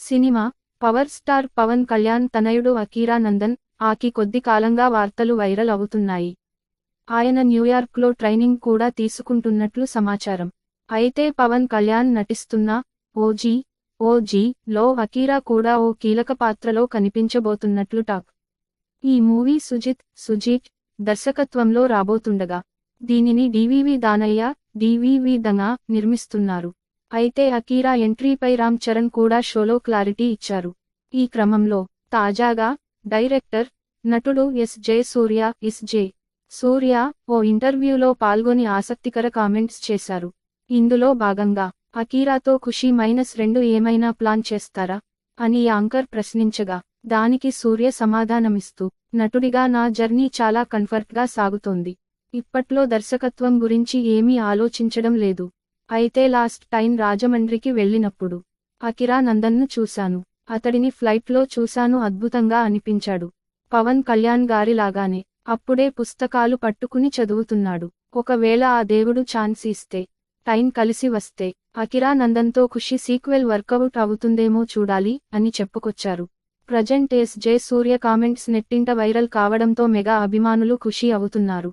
Cinema power star Pawan Kalyan తనయుడు అకీరా నందన్ ఆకి కొద్ది కాలంగా వార్తలు వైరల్ అవుతున్నాయి. ఆయన న్యూయార్క్లో ట్రైనింగ్ కూడా తీసుకుంటున్నట్లు సమాచారం. అయితే పవన్ కళ్యాణ్ నటిస్తున్న ఓజీ ఓజీ లో అకీరా కూడా ఓ కీలక పాత్రలో కనిపించబోతున్నట్లు టాక్. ఈ మూవీ సుజిత్ సుజీత్ దర్శకత్వంలో రాబోతుండగా దీనిని డివివి దానయ్య డివివి దంగా నిర్మిస్తున్నారు. అయితే అకీరా ఎంట్రీపై రామ్ చరణ్ కూడా షోలో క్లారిటీ ఇచ్చారు. ఈ క్రమంలో తాజాగా డైరెక్టర్ నటుడు ఎస్ జే సూర్య ఎస్ జే సూర్య ఓ ఇంటర్వ్యూలో పాల్గొని ఆసక్తికర కామెంట్స్ చేశారు. ఇందులో భాగంగా అకీరాతో ఖుషీ మైనస్ రెండు ఏమైనా ప్లాన్ చేస్తారా అని యాంకర్ ప్రశ్నించగా దానికి సూర్య సమాధానమిస్తూ నటుడిగా నా జర్నీ చాలా కంఫర్ట్గా సాగుతోంది. ఇప్పట్లో దర్శకత్వం గురించి ఏమీ ఆలోచించడం లేదు. అయితే లాస్ట్ టైం రాజమండ్రికి వెళ్ళినప్పుడు అకిరా నందన్ను చూశాను. అతడిని ఫ్లైట్లో చూశాను అద్భుతంగా అనిపించాడు. పవన్ కళ్యాణ్ గారిలాగానే అప్పుడే పుస్తకాలు పట్టుకుని చదువుతున్నాడు. ఒకవేళ ఆ దేవుడు ఛాన్స్ ఇస్తే టైం కలిసి వస్తే అకిరా నందన్తో ఖుషి సీక్వెల్ వర్కౌట్ అవుతుందేమో చూడాలి అని చెప్పుకొచ్చారు. Present S J Surya comments నెట్టింట వైరల్ కావడంతో మెగా అభిమానులు ఖుషి అవుతున్నారు.